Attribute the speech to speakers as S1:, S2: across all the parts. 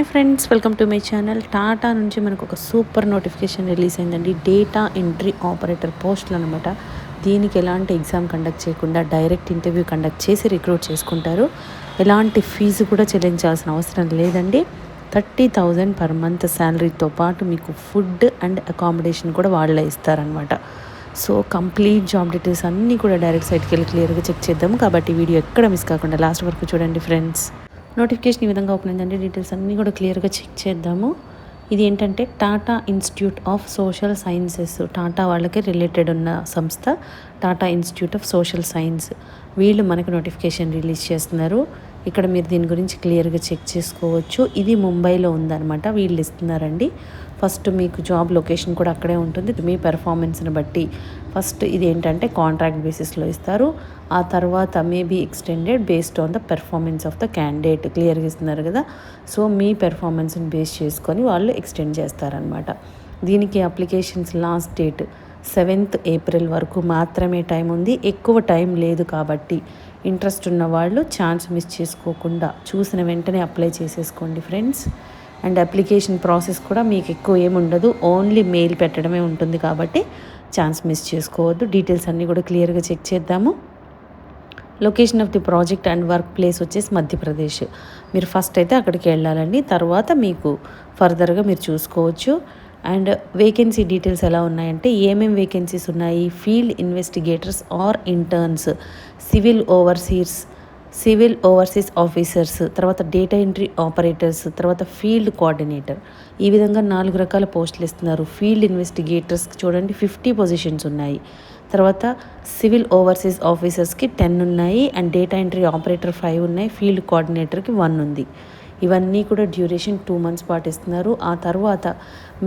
S1: Hi friends welcome to my channel. Tata నుంచి మనకు ఒక సూపర్ నోటిఫికేషన్ రిలీజ్ అయిందండి. డేటా ఎంట్రీ ఆపరేటర్ పోస్టులు అనమాట దీనికి ఎలాంటి ఎగ్జామ్ కండక్ట్ చేయకుండా డైరెక్ట్ ఇంటర్వ్యూ కండక్ట్ చేసి రిక్రూట్ చేసుకుంటారు. ఎలాంటి ఫీజు కూడా చెల్లించాల్సిన అవసరం లేదండి. థర్టీ థౌజండ్ పర్ మంత్ శాలరీతో పాటు మీకు ఫుడ్ అండ్ అకామిడేషన్ కూడా వాళ్ళే ఇస్తారనమాట సో కంప్లీట్ జాబ్ డీటెయిల్స్ అన్నీ కూడా డైరెక్ట్ సైట్కి వెళ్ళి క్లియర్గా చెక్ చేద్దాం కాబట్టి వీడియో ఎక్కడ మిస్ కాకుండా లాస్ట్ వరకు చూడండి ఫ్రెండ్స్. నోటిఫికేషన్ ఈ విధంగా ఓపెన్ అయిందండి. డీటెయిల్స్ అన్నీ కూడా క్లియర్గా చెక్ చేద్దాము. ఇది ఏంటంటే Tata institute of social sciences Tata వాళ్ళకి రిలేటెడ్ ఉన్న సంస్థ. Tata institute of social science వీళ్ళు మనకు నోటిఫికేషన్ రిలీజ్ చేస్తున్నారు. ఇక్కడ మీరు దీని గురించి క్లియర్గా చెక్ చేసుకోవచ్చు. ఇది ముంబైలో ఉందన్నమాట. వీళ్ళు ఇస్తున్నారండి. ఫస్ట్ మీకు జాబ్ లొకేషన్ కూడా అక్కడే ఉంటుంది. మీ పెర్ఫార్మెన్స్ని బట్టి ఫస్ట్ ఇది ఏంటంటే కాంట్రాక్ట్ బేసిస్లో ఇస్తారు. ఆ తర్వాత maybe extended based on the performance of the candidate క్లియర్గా ఇస్తున్నారు కదా. సో మీ పెర్ఫార్మెన్స్ని బేస్ చేసుకొని వాళ్ళు ఎక్స్టెండ్ చేస్తారనమాట దీనికి applications last date seventh April వరకు మాత్రమే టైం ఉంది. ఎక్కువ టైం లేదు కాబట్టి ఇంట్రెస్ట్ ఉన్న వాళ్ళు ఛాన్స్ మిస్ చేసుకోకుండా చూసిన వెంటనే అప్లై చేసేసుకోండి ఫ్రెండ్స్. అండ్ అప్లికేషన్ ప్రాసెస్ కూడా మీకు ఎక్కువ ఏముండదు ఓన్లీ మెయిల్ పెట్టడమే ఉంటుంది కాబట్టి ఛాన్స్ మిస్ చేసుకోవద్దు. డీటెయిల్స్ అన్నీ కూడా క్లియర్గా చెక్ చేద్దాము. Location of the project and work place వచ్చేసి మధ్యప్రదేశ్. మీరు ఫస్ట్ అయితే అక్కడికి వెళ్ళాలండి. తర్వాత మీకు ఫర్దర్గా మీరు చూసుకోవచ్చు. అండ్ వేకెన్సీ డీటెయిల్స్ ఎలా ఉన్నాయంటే ఏమేమి వేకెన్సీస్ ఉన్నాయి? Field investigators or interns civil overseers civil overseas officers తర్వాత డేటా ఎంట్రీ ఆపరేటర్స్ తర్వాత ఫీల్డ్ కోఆర్డినేటర్. ఈ విధంగా నాలుగు రకాల పోస్టులు ఇస్తున్నారు. ఫీల్డ్ ఇన్వెస్టిగేటర్స్కి చూడండి ఫిఫ్టీ పొజిషన్స్ ఉన్నాయి. తర్వాత సివిల్ ఓవర్సీస్ ఆఫీసర్స్కి టెన్ ఉన్నాయి and data entry operator five ఉన్నాయి ఫీల్డ్ కోఆర్డినేటర్కి వన్ ఉంది. ఇవన్నీ కూడా డ్యూరేషన్ టూ మంత్స్ పాటు ఇస్తున్నారు. ఆ తర్వాత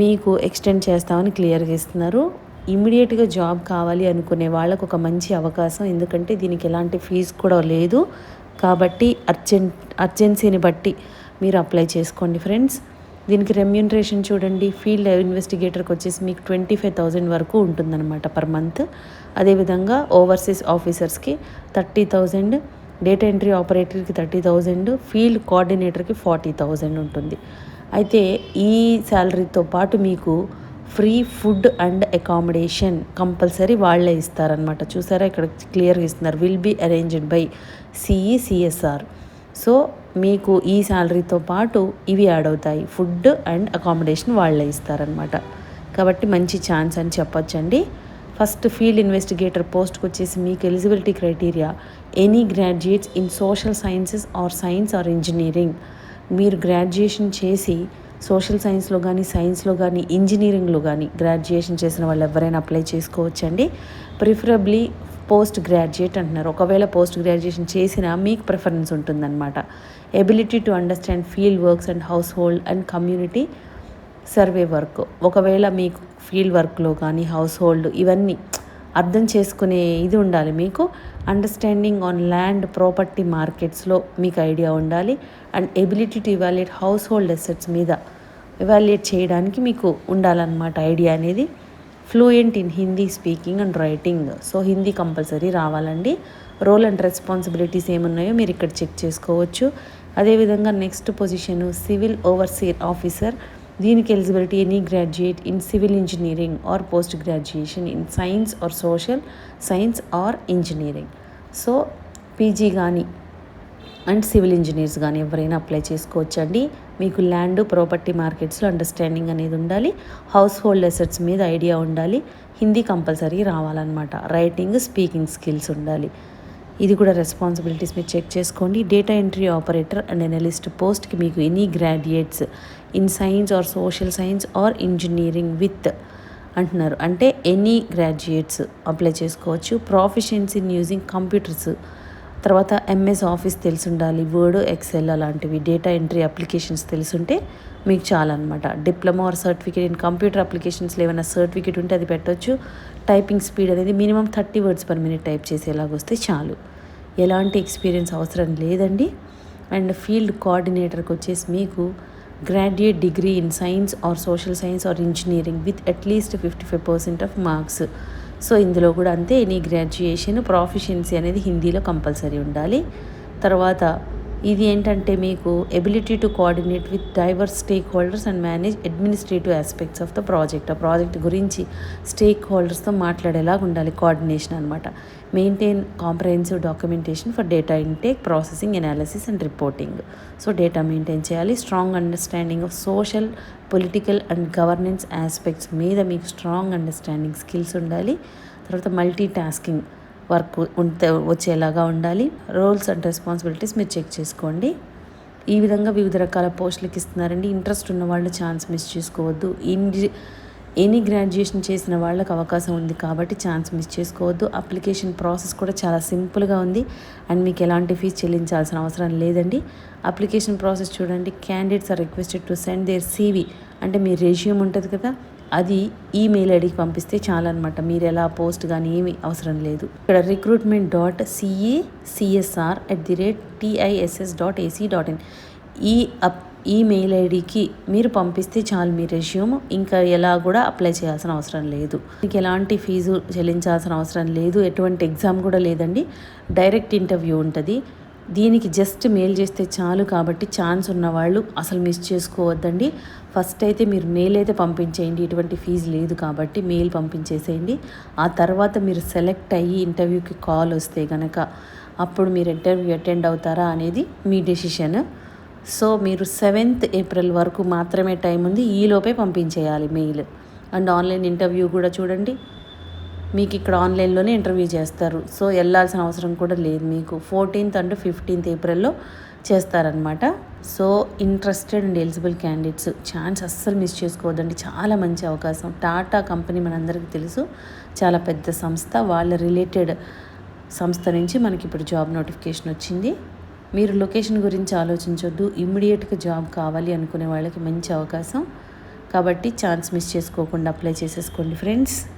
S1: మీకు ఎక్స్టెండ్ చేస్తామని క్లియర్గా ఇస్తున్నారు. ఇమీడియట్గా జాబ్ కావాలి అనుకునే వాళ్ళకు ఒక మంచి అవకాశం. ఎందుకంటే దీనికి ఎలాంటి ఫీజు కూడా లేదు. కాబట్టి అర్జెంట్ అర్జెన్సీని బట్టి మీరు అప్లై చేసుకోండి ఫ్రెండ్స్. దీనికి రెమ్యూనరేషన్ చూడండి. ఫీల్డ్ ఇన్వెస్టిగేటర్కి వచ్చేసి మీకు ట్వంటీ ఫైవ్ థౌజండ్ వరకు ఉంటుందన్నమాట పర్ మంత్. అదేవిధంగా ఓవర్సీస్ ఆఫీసర్స్కి థర్టీ థౌజండ్ డేటా ఎంట్రీ ఆపరేటర్కి థర్టీ థౌజండ్ ఫీల్డ్ కోఆర్డినేటర్కి ఫార్టీ థౌజండ్ ఉంటుంది. అయితే ఈ శాలరీతో పాటు మీకు free food and accommodation compulsory వాళ్ళే ఇస్తారనమాట చూసారా? ఇక్కడ క్లియర్గా ఇస్తున్నారు. Will be arranged by CE CSR so మీకు ఈ శాలరీతో పాటు ఇవి యాడ్ అవుతాయి. ఫుడ్ అండ్ అకామిడేషన్ వాళ్ళే ఇస్తారనమాట కాబట్టి మంచి ఛాన్స్ అని చెప్పొచ్చండి. ఫస్ట్ ఫీల్డ్ ఇన్వెస్టిగేటర్ పోస్ట్కి వచ్చేసి మీకు eligibility criteria any graduates in social sciences or science or engineering. మీరు గ్రాడ్యుయేషన్ చేసి సోషల్ సైన్స్లో కానీ సైన్స్లో కానీ ఇంజనీరింగ్లో కానీ గ్రాడ్యుయేషన్ చేసిన వాళ్ళు ఎవరైనా అప్లై చేసుకోవచ్చండి. ప్రిఫరబ్లీ పోస్ట్ గ్రాడ్యుయేట్ అంటున్నారు. ఒకవేళ పోస్ట్ గ్రాడ్యుయేషన్ చేసినా మీకు ప్రిఫరెన్స్ ఉంటుందన్నమాట. Ability to understand field works and household and community survey work. ఒకవేళ మీకు ఫీల్డ్ వర్క్లో కానీ హౌస్ హోల్డ్ ఇవన్నీ అర్థం చేసుకునే ఇది ఉండాలి మీకు. అండర్స్టాండింగ్ ఆన్ ల్యాండ్ ప్రాపర్టీ మార్కెట్స్లో మీకు ఐడియా ఉండాలి. And ability to evaluate household assets మీద ఇవాల్యుయేట్ చేయడానికి మీకు ఉండాలన్నమాట ఐడియా అనేది. Fluent in Hindi speaking and writing so Hindi compulsory రావాలండి. రోల్ అండ్ రెస్పాన్సిబిలిటీస్ ఏమున్నాయో మీరు ఇక్కడ చెక్ చేసుకోవచ్చు. అదేవిధంగా next position civil overseer officer దీనికి eligibility any graduate in civil engineering or post graduation in science or social science or engineering so PG కానీ and civil engineers కానీ ఎవరైనా అప్లై చేసుకోవచ్చండి. మీకు ల్యాండ్ ప్రాపర్టీ మార్కెట్స్లో అండర్స్టాండింగ్ అనేది ఉండాలి. హౌస్ హోల్డ్ అసెట్స్ మీద ఐడియా ఉండాలి. హిందీ కంపల్సరీ రావాలన్నమాట. రైటింగ్ స్పీకింగ్ స్కిల్స్ ఉండాలి. ఇది కూడా రెస్పాన్సిబిలిటీస్ మీరు చెక్ చేసుకోండి. Data entry operator and analyst పోస్ట్కి మీకు any graduates in science or social science or engineering with అంటున్నారు. అంటే ఎనీ గ్రాడ్యుయేట్స్ అప్లై చేసుకోవచ్చు. Proficiency in using computers. తర్వాత ఎంఎస్ ఆఫీస్ తెలిసి ఉండాలి వర్డ్ ఎక్సెల్ అలాంటివి డేటా ఎంట్రీ అప్లికేషన్స్ తెలుసుంటే మీకు చాలా diploma or certificate in computer అప్లికేషన్స్లో ఏమైనా సర్టిఫికేట్ ఉంటే అది పెట్టవచ్చు టైపింగ్ స్పీడ్ అనేది minimum thirty words per minute type చేసేలాగా వస్తే చాలు. ఎలాంటి ఎక్స్పీరియన్స్ అవసరం లేదండి. అండ్ ఫీల్డ్ కోఆర్డినేటర్కి వచ్చేసి మీకు graduate degree in science or social science or engineering with at least fifty five percent of marks so ఇందులో కూడా అంతే నీ గ్రాడ్యుయేషన్ ప్రాఫిషియన్సీ అనేది హిందీలో కంపల్సరీ ఉండాలి. తర్వాత ఇది ఏంటంటే మీకు ability to coordinate with diverse stakeholders and manage administrative aspects of the project ఆ ప్రాజెక్ట్ గురించి స్టేక్ హోల్డర్స్తో మాట్లాడేలాగా ఉండాలి కోఆర్డినేషన్ అనమాట maintain comprehensive documentation for data intake processing analysis and reporting so data maintain చేయాలి. Strong understanding of social political and governance aspects మీద మీకు స్ట్రాంగ్ అండర్స్టాండింగ్ స్కిల్స్ ఉండాలి. తర్వాత మల్టీ టాస్కింగ్ వర్క్ ఉంటే వచ్చేలాగా ఉండాలి. రోల్స్ అండ్ రెస్పాన్సిబిలిటీస్ మీరు చెక్ చేసుకోండి. ఈ విధంగా వివిధ రకాల పోస్టులకు ఇస్తున్నారండి. ఇంట్రెస్ట్ ఉన్న వాళ్ళు ఛాన్స్ మిస్ చేసుకోవద్దు. ఇన్ ఎనీ గ్రాడ్యుయేషన్ చేసిన వాళ్ళకి అవకాశం ఉంది కాబట్టి ఛాన్స్ మిస్ చేసుకోవద్దు. అప్లికేషన్ ప్రాసెస్ కూడా చాలా సింపుల్గా ఉంది. అండ్ మీకు ఎలాంటి ఫీజు చెల్లించాల్సిన అవసరం లేదండి. అప్లికేషన్ ప్రాసెస్ చూడండి. Candidates are requested to send their CV అంటే మీ రెజ్యూమ్ ఉంటుంది కదా. అది ఈమెయిల్ ఐడికి పంపిస్తే చాలన్నమాట. మీరు ఎలా పోస్ట్ కానీ ఏమి అవసరం లేదు. ఇక్కడ recruitment dot CA CSR at the rate TISS dot AC dot in ఈ అప్ ఈమెయిల్ ఐడికి మీరు పంపిస్తే చాలు మీ రెజ్యూమ్ ఇంకా ఎలా కూడా అప్లై చేయాల్సిన అవసరం లేదు. మీకు ఎలాంటి ఫీజు చెల్లించాల్సిన అవసరం లేదు. ఎటువంటి ఎగ్జామ్ కూడా లేదండి. డైరెక్ట్ ఇంటర్వ్యూ ఉంటుంది. దీనికి జస్ట్ మెయిల్ చేస్తే చాలు కాబట్టి ఛాన్స్ ఉన్నవాళ్ళు అసలు మిస్ చేసుకోవద్దండి. ఫస్ట్ అయితే మీరు మెయిల్ అయితే పంపించేయండి ఇటువంటి ఫీజు లేదు కాబట్టి మెయిల్ పంపించేసేయండి. ఆ తర్వాత మీరు సెలెక్ట్ అయ్యి ఇంటర్వ్యూకి కాల్ వస్తే కనుక అప్పుడు మీరు ఇంటర్వ్యూ అటెండ్ అవుతారా అనేది మీ డెసిషన్. సో మీరు సెవెంత్ ఏప్రిల్ వరకు మాత్రమే టైం ఉంది ఈలోపే పంపించేయాలి మెయిల్. అండ్ ఆన్లైన్ ఇంటర్వ్యూ కూడా చూడండి. మీకు ఇక్కడ ఆన్లైన్లోనే ఇంటర్వ్యూ చేస్తారు. సో వెళ్ళాల్సిన అవసరం కూడా లేదు మీకు. ఫోర్టీన్త్ అండ్ ఫిఫ్టీన్త్ ఏప్రిల్లో చేస్తారనమాట so interested and eligible candidates chance అస్సలు మిస్ చేసుకోవద్దండి. చాలా మంచి అవకాశం. టాటా కంపెనీ మనందరికీ తెలుసు. చాలా పెద్ద సంస్థ. వాళ్ళ రిలేటెడ్ సంస్థ నుంచి మనకి ఇప్పుడు జాబ్ నోటిఫికేషన్ వచ్చింది. మీరు లొకేషన్ గురించి ఆలోచించొద్దు. ఇమ్మీడియట్గా జాబ్ కావాలి అనుకునే వాళ్ళకి మంచి అవకాశం. కాబట్టి ఛాన్స్ మిస్ చేసుకోకుండా అప్లై చేసేసుకోండి ఫ్రెండ్స్